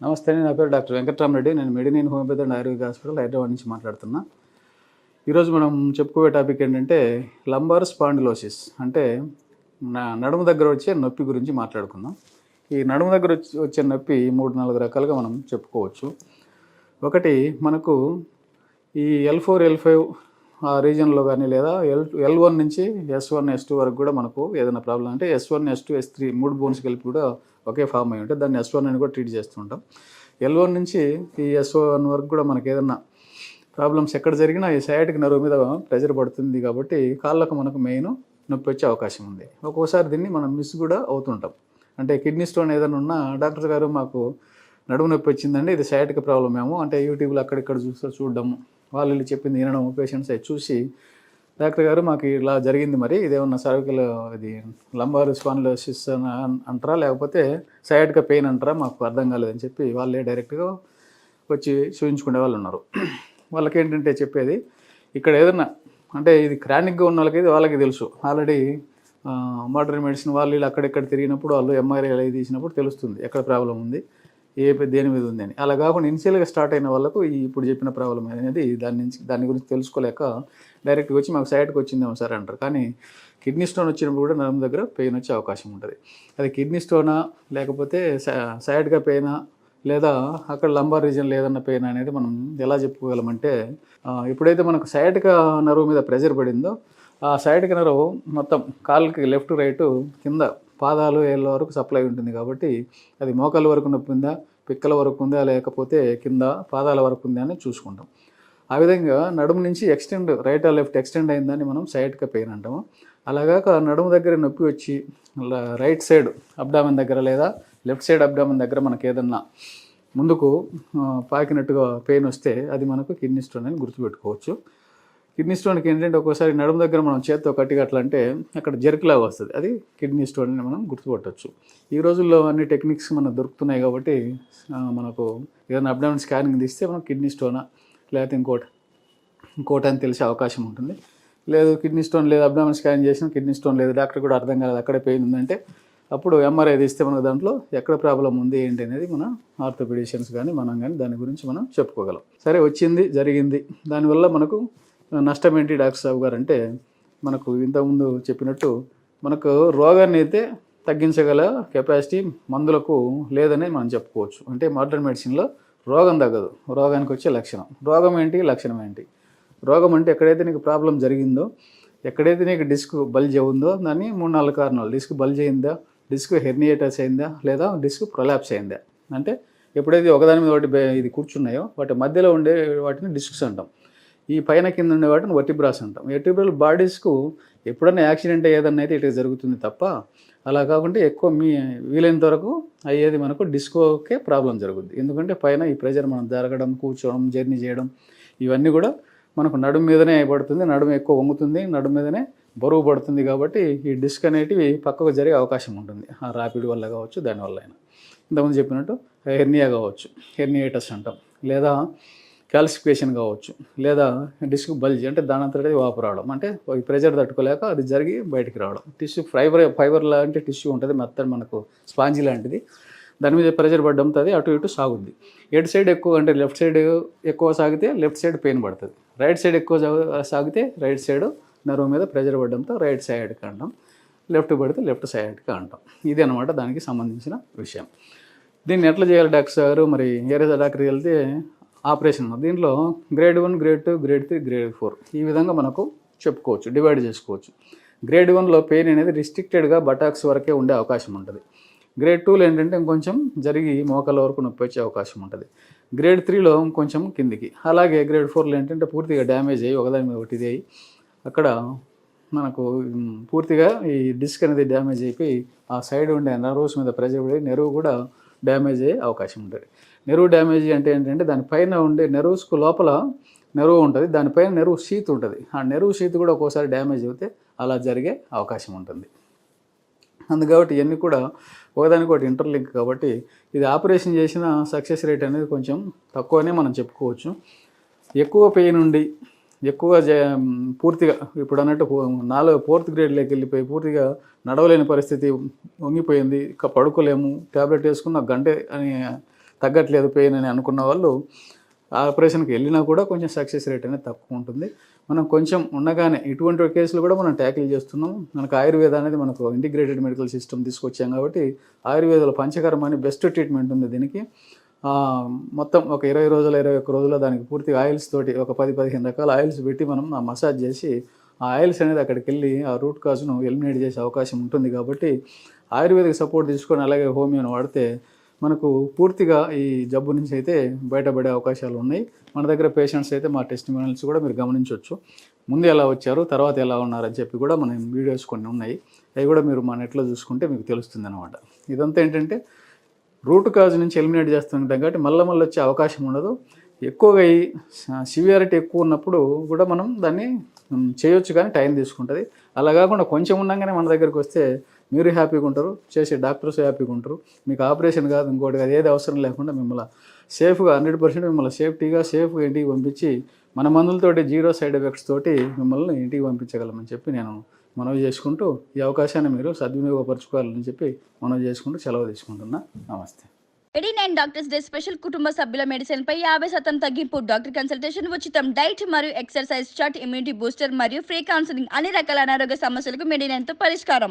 నమస్తే నా పేరు డాక్టర్ వెంకటరామరెడ్డి నేను మెడినిన్ homeopathy and Ayurveda hospital Hyderabad నుంచి మాట్లాడుతున్నా. ఈరోజు మనం చెప్పుకోవే టాపిక్ ఏంటంటే లంబార్ స్పాండిలోసిస్. అంటే నా నడుము దగ్గర వచ్చే నొప్పి గురించి మాట్లాడుకుందాం. ఈ నడుము దగ్గర వచ్చి వచ్చే నొప్పి మూడు నాలుగు రకాలుగా మనం చెప్పుకోవచ్చు. ఒకటి మనకు ఈ ఎల్ ఫోర్ ఎల్ ఫైవ్ ఆ రీజన్లో కానీ లేదా ఎల్ ఎల్ వన్ నుంచి ఎస్ వన్ ఎస్ టూ వరకు కూడా మనకు ఏదైనా ప్రాబ్లం అంటే S one S two S three మూడు బోన్స్ కలిపి కూడా ఒకే ఫామ్ అయి ఉంటే దాన్ని ఎస్ వన్ అని కూడా ట్రీట్ చేస్తుంటాం ఎల్ వన్ నుంచి ఈ ఎస్ వన్ వరకు కూడా మనకి ఏదైనా ప్రాబ్లమ్స్ ఎక్కడ జరిగినా ఈ సయాటిక్ నరువు మీద ప్రెజర్ పడుతుంది కాబట్టి కాళ్ళకు మనకు మెయిన్ నొప్పి వచ్చే అవకాశం ఉంది. ఒక్కోసారి దీన్ని మనం మిస్ కూడా అవుతుంటాం. అంటే కిడ్నీ స్టోన్ ఏదైనా ఉన్నా డాక్టర్ గారు మాకు నడుము నొప్పి వచ్చిందండి ఇది సయాటిక్ ప్రాబ్లమ్ ఏమో. అంటే యూట్యూబ్లో అక్కడిక్కడ చూస్తూ చూడడము వాళ్ళు చెప్పింది వినడం పేషెంట్స్ అవి చూసి డాక్టర్ గారు మాకు ఇలా జరిగింది మరి. ఇదేమన్నా సర్వికల్ ఇది లంబార్ స్పాన్లోసిస్ అంటారా? లేకపోతే సయాటిక పెయిన్ అంటారా? మాకు అర్థం కాలేదని చెప్పి వాళ్ళే డైరెక్ట్గా వచ్చి చూపించుకునే వాళ్ళు ఉన్నారు. వాళ్ళకి ఏంటంటే చెప్పేది ఇక్కడ ఏదన్నా అంటే ఇది క్రానిక్గా ఉన్న వాళ్ళకి వాళ్ళకి తెలుసు. ఆల్రెడీ మోడర్న్ మెడిసిన్ వాళ్ళు వీళ్ళు అక్కడెక్కడ తిరిగినప్పుడు వాళ్ళు ఎంఆర్ఐ తీసినప్పుడు తెలుస్తుంది ఎక్కడ ప్రాబ్లం ఉంది. ఏ దేని మీద ఉంది అని. అలా కాకుండా ఇనిషియల్గా స్టార్ట్ అయిన వాళ్ళకు ఈ ఇప్పుడు చెప్పిన ప్రాబ్లం అనేది దాని నుంచి దాని గురించి తెలుసుకోలేక డైరెక్ట్గా వచ్చి మాకు సైడ్కి వచ్చిందేమో సార్ అంటారు. కానీ కిడ్నీ స్టోన్ వచ్చినప్పుడు కూడా నరం దగ్గర పెయిన్ వచ్చే అవకాశం ఉంటుంది. అది కిడ్నీ స్టోనా లేకపోతే సైడ్గా పెయినా లేదా అక్కడ లంబార్ రీజన్ లేదన్న పెయిన్ అనేది మనం ఎలా చెప్పుకోగలమంటే ఆ, ఎప్పుడైతే మనకు సైడ్గా నరువు మీద ప్రెజర్ పడిందో ఆ సైడ్కి నరువు మొత్తం కాళ్ళకి లెఫ్ట్ రైట్ కింద పాదాలు ఏళ్ళ వరకు సప్లై ఉంటుంది కాబట్టి అది మోకాళ్ళ వరకు నొప్పి ఉందా పిక్కల వరకు ఉందా లేకపోతే కింద పాదాల వరకు ఉందా అని చూసుకుంటాం. ఆ విధంగా నడుము నుంచి ఎక్స్టెండ్ రైట్ ఆ లెఫ్ట్ ఎక్స్టెండ్ అయిందని మనం సైడ్గా పెయిన్ అంటాము. అలాగాక నడుము దగ్గర నొప్పి వచ్చి రైట్ సైడ్ అబ్డామన్ దగ్గర లేదా లెఫ్ట్ సైడ్ అబ్డామన్ దగ్గర మనకు ఏదన్నా ముందుకు పాకినట్టుగా పెయిన్ వస్తే అది మనకు కిడ్నీ స్టోన్ అని గుర్తుపెట్టుకోవచ్చు. కిడ్నీ స్టోన్కి ఏంటంటే ఒక్కోసారి నడుము దగ్గర మనం చేత్తో కట్టిగా అట్లా అంటే అక్కడ జర్క్లాగా వస్తుంది. అది కిడ్నీ స్టోన్ అని మనం గుర్తుపట్టవచ్చు ఈ రోజుల్లో అన్ని టెక్నిక్స్ మనకు దొరుకుతున్నాయి కాబట్టి మనకు ఏదైనా అబ్డామిన్ స్కానింగ్ తీస్తే మనం కిడ్నీ స్టోనా లేకపోతే ఇంకోటి ఇంకోటి అని తెలిసే అవకాశం ఉంటుంది. లేదు కిడ్నీ స్టోన్ లేదు అబ్డామిన్ స్కాన్ చేసిన కిడ్నీ స్టోన్ లేదు డాక్టర్ కూడా అర్థం కాలేదు అక్కడే పెయిన్ ఉందంటే అప్పుడు ఎంఆర్ఐ తీస్తే మనకు దాంట్లో ఎక్కడ ప్రాబ్లం ఉంది ఏంటి అనేది మన ఆర్థోపెడిషియన్స్ కానీ మనం కానీ దాని గురించి మనం చెప్పుకోగలం. సరే వచ్చింది జరిగింది. దానివల్ల మనకు నష్టం ఏంటి డాక్టర్ సాబు గారు అంటే మనకు ఇంతకుముందు చెప్పినట్టు మనకు రోగాన్ని అయితే తగ్గించగల కెపాసిటీ మందులకు లేదని మనం చెప్పుకోవచ్చు. అంటే మోడర్న్ మెడిసిన్లో రోగం తగ్గదు. రోగానికి వచ్చే లక్షణం. రోగం ఏంటి? లక్షణం ఏంటి? రోగం అంటే ఎక్కడైతే నీకు ప్రాబ్లం జరిగిందో ఎక్కడైతే నీకు డిస్క్ బల్జ్ ఉందో దాన్ని మూడు నాలుగు కారణాలు. డిస్క్ బల్జ్ అయిందా? డిస్క్ హెర్నియేటస్ అయిందా? లేదా డిస్క్ ప్రొలాప్స్ అయిందా? అంటే ఎప్పుడైతే ఒకదాని మీద ఒకటి ఇది కూర్చున్నాయో వాటి మధ్యలో ఉండే వాటిని డిస్క్స్ అంటాం. ఈ పైన కింద ఉండే వాటిని వర్టిబ్రాస్ అంటాం. వర్టిబ్రల్ బాడీస్కు ఎప్పుడన్నా యాక్సిడెంట్ ఏదన్నా అయితే ఇటు జరుగుతుంది తప్ప అలా కాకుండా ఎక్కువ మీ వీలైనంత వరకు అయ్యేది మనకు డిస్కోకే ప్రాబ్లం జరుగుద్ది. ఎందుకంటే పైన ఈ ప్రెజర్ మనం జరగడం కూర్చోవడం జర్నీ చేయడం ఇవన్నీ కూడా మనకు నడుము మీదనే పడుతుంది నడుము ఎక్కువ వంగుతుంది నడుము మీదనే బరువు పడుతుంది కాబట్టి ఈ డిస్క్ అనేటివి పక్కకు జరిగే అవకాశం ఉంటుంది. ఆ ర్యాపిడ్ వల్ల కావచ్చు దానివల్ల అయినా. ఇంతకుముందు చెప్పినట్టు హెర్నియా కావచ్చు. హెర్నియేటస్ అంటాం. లేదా క్యాల్సిఫికేషన్ కావచ్చు లేదా డిస్క్ బల్జ్ అంటే దాని అంతటి వాపు రావడం. అంటే ఈ ప్రెజర్ తట్టుకోలేక అది జరిగి బయటికి రావడం. టిష్యూ ఫైబర్ ఫైబర్ లాంటి టిష్యూ ఉంటుంది మొత్తం మనకు స్పాంజీ లాంటిది. దాని మీద ప్రెజర్ పడ్డంతో అది అటు ఇటు సాగుద్ది. ఎటు సైడ్ ఎక్కువ అంటే లెఫ్ట్ సైడ్ ఎక్కువ సాగితే లెఫ్ట్ సైడ్ పెయిన్ పడుతుంది. రైట్ సైడ్ ఎక్కువ సాగితే రైట్ సైడ్ నరువు మీద ప్రెజర్ పడడంతో రైట్ సైడ్కి అంటాం. లెఫ్ట్ పడితే లెఫ్ట్ సైడ్కి అంటాం. ఇది అనమాట దానికి సంబంధించిన విషయం. దీన్ని ఎట్లా చేయాలి డాక్టర్ గారు మరి ఏరే డాక్టర్కి వెళ్తే ఆపరేషన్ దీంట్లో grade one grade two grade three grade four ఈ విధంగా మనకు చెప్పుకోవచ్చు డివైడ్ చేసుకోవచ్చు. గ్రేడ్ వన్లో పెయిన్ అనేది రిస్ట్రిక్టెడ్గా బటాక్స్ వరకే ఉండే అవకాశం ఉంటుంది. గ్రేడ్ టూలో ఏంటంటే ఇంకొంచెం జరిగి మోకాల వరకు నొప్పి వచ్చే అవకాశం ఉంటుంది. గ్రేడ్ త్రీలో కొంచెం కిందికి. అలాగే గ్రేడ్ ఫోర్లో ఏంటంటే పూర్తిగా డ్యామేజ్ అయ్యి ఒకదాని మీద ఒకటి ఇది అయ్యి అక్కడ మనకు పూర్తిగా ఈ డిస్క్ అనేది డ్యామేజ్ అయిపోయి ఆ సైడ్ ఉండే నర్వ్స్ మీద ప్రెజర్ పడి నెరువు కూడా డ్యామేజ్ అయ్యే అవకాశం ఉంటుంది. నెరువు డ్యామేజ్ అంటే ఏంటంటే దానిపైన ఉండే నెర్వ్స్కు లోపల నెరువు ఉంటుంది దానిపైన నెరువు షీత్ ఉంటుంది. ఆ నెరువు షీత్ కూడా ఒక్కోసారి డ్యామేజ్ అవుతే అలా జరిగే అవకాశం ఉంటుంది. అందు కాబట్టి ఇవన్నీ కూడా ఒకదానికి ఒకటి ఇంటర్లింక్ కాబట్టి ఇది ఆపరేషన్ చేసిన సక్సెస్ రేట్ అనేది కొంచెం తక్కువనే మనం చెప్పుకోవచ్చు. ఎక్కువ పెయిన్ ఉండి ఎక్కువ జ పూర్తిగా ఇప్పుడు అన్నట్టు నాలుగు ఫోర్త్ గ్రేడ్లోకి వెళ్ళిపోయి పూర్తిగా నడవలేని పరిస్థితి వంగిపోయింది ఇక పడుకోలేము. ట్యాబ్లెట్ వేసుకున్న గంటే అని తగ్గట్లేదు పెయిన్ అని అనుకున్న వాళ్ళు ఆ ఆపరేషన్కి వెళ్ళినా కూడా కొంచెం సక్సెస్ రేట్ అనేది తక్కువ ఉంటుంది. మనం కొంచెం ఉండగానే ఇటువంటి కేసులు కూడా మనం ట్యాకిల్ చేస్తున్నాం. మనకు ఆయుర్వేద అనేది మనకు ఇంటిగ్రేటెడ్ మెడికల్ సిస్టమ్ తీసుకొచ్చాం కాబట్టి ఆయుర్వేదంలో పంచకర్మ అని బెస్ట్ ట్రీట్మెంట్ ఉంది దీనికి. మొత్తం ఒక ఇరవై రోజుల ఇరవై ఒక్క రోజుల్లో దానికి పూర్తిగా ఆయిల్స్ తోటి ఒక పది పదిహేను రకాల ఆయిల్స్ పెట్టి మనం ఆ మసాజ్ చేసి ఆ ఆయిల్స్ అనేది అక్కడికి వెళ్ళి ఆ రూట్ కాజ్ను ఎలిమినేట్ చేసే అవకాశం ఉంటుంది కాబట్టి ఆయుర్వేదిక్ సపోర్ట్ తీసుకొని అలాగే హోమియోని వాడితే మనకు పూర్తిగా ఈ జబ్బు నుంచి అయితే బయటపడే అవకాశాలు ఉన్నాయి. మన దగ్గర పేషెంట్స్ అయితే మా టెస్ట్ మెనల్స్ కూడా మీరు గమనించవచ్చు ముందు ఎలా వచ్చారు తర్వాత ఎలా ఉన్నారని చెప్పి కూడా మన వీడియోస్ కొన్ని ఉన్నాయి. అవి కూడా మీరు మా నెట్లో చూసుకుంటే మీకు తెలుస్తుంది అనమాట ఇదంతా ఏంటంటే రూట్ కాజ్ నుంచి ఎలిమినేట్ చేస్తుంటాం కాబట్టి మళ్ళీ మళ్ళీ వచ్చే అవకాశం ఉండదు. ఎక్కువగా ఈ సివియారిటీ ఎక్కువ ఉన్నప్పుడు కూడా మనం దాన్ని చేయొచ్చు కానీ టైం తీసుకుంటుంది. అలా కాకుండా కొంచెం ఉండగానే మన దగ్గరికి వస్తే మీరు హ్యాపీగా ఉంటారు చేసే డాక్టర్స్ హ్యాపీగా ఉంటారు. మీకు ఆపరేషన్ కాదు ఇంకోటి కాదు ఏది అవసరం లేకుండా మిమ్మల్ని సేఫ్గా హండ్రెడ్ పర్సెంట్ మిమ్మల్ని సేఫ్టీగా సేఫ్గా ఇంటికి పంపించి మన మందులతోటి జీరో సైడ్ ఎఫెక్ట్స్ తోటి మిమ్మల్ని ఇంటికి పంపించగలమని చెప్పి నేను మనవి చేసుకుంటూ ఈ అవకాశాన్ని మీరు సద్వినియోగపరచుకోవాలని చెప్పి మనవి చేసుకుంటూ సెలవు తీసుకుంటున్నా. నమస్తే. Eighty nine doctors day special కుటుంబ సభ్యుల మెడిసిన్ పై యాభై శాతం తగ్గింపు డాక్టర్ కన్సల్టేషన్ ఉచితం డైట్ మరియు ఎక్సర్సైజ్ చార్ట్ ఇమ్యూనిటీ బూస్టర్ మరియు ఫ్రీ కౌన్సిలింగ్ అన్ని రకాల అనారోగ్య సమస్యలకు మెడినైన్తో పరిష్కారం.